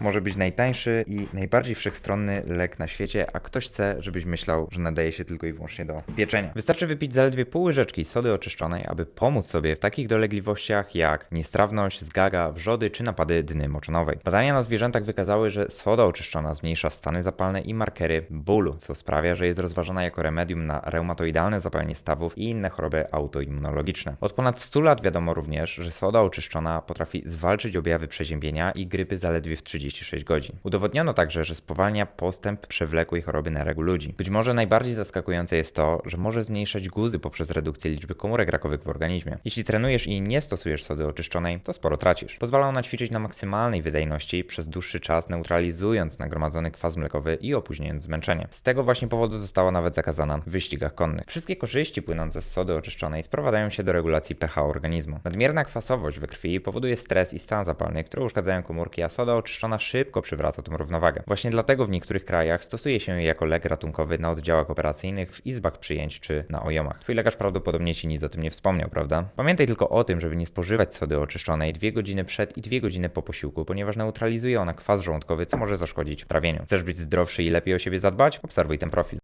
może być najtańszy i najbardziej wszechstronny lek na świecie, a ktoś chce, żebyś myślał, że nadaje się tylko i wyłącznie do pieczenia. Wystarczy wypić zaledwie pół łyżeczki sody oczyszczonej, aby pomóc sobie w takich dolegliwościach jak niestrawność, zgaga, wrzody czy napady dny moczonowej. Badania na zwierzętach wykazały, że soda oczyszczona zmniejsza stany zapalne i markery bólu, co sprawia, że jest rozważana jako remedium na reumatoidalne zapalenie stawów i inne choroby autoimmunologiczne. Od ponad 100 lat wiadomo również, że soda oczyszczona potrafi zwalczyć objawy przeziębienia i grypy zaledwie w 36 godzin. Udowodniono także, że spowalnia postęp przewlekłej choroby nerek u ludzi. Być może najbardziej zaskakujące jest to, że może zmniejszać guzy poprzez redukcję liczby komórek rakowych w organizmie. Jeśli trenujesz i nie stosujesz sody oczyszczonej, to sporo tracisz. Pozwala ona ćwiczyć na maksymalnej wydajności przez dłuższy czas, neutralizując nagromadzony kwas mlekowy i opóźniając zmęczenie. Z tego właśnie powodu została nawet zakazana w wyścigach konnych. Wszystkie korzyści płynące z sody oczyszczonej sprowadzają się do regulacji pH organizmu. Nadmierna kwasowość we krwi powoduje stres i stan zapalny, które uszkadzają komórki, a soda oczyszczona szybko przywraca tą równowagę. Właśnie dlatego w niektórych krajach stosuje się je jako lek ratunkowy na oddziałach operacyjnych, w izbach przyjęć czy na ojomach. Twój lekarz prawdopodobnie ci nic o tym nie wspomniał, prawda? Pamiętaj tylko o tym, żeby nie spożywać sody oczyszczonej dwie godziny przed i dwie godziny po posiłku, ponieważ neutralizuje ona kwas żołądkowy, co może zaszkodzić trawieniu. Chcesz być zdrowszy i lepiej o siebie zadbać? Obserwuj ten profil.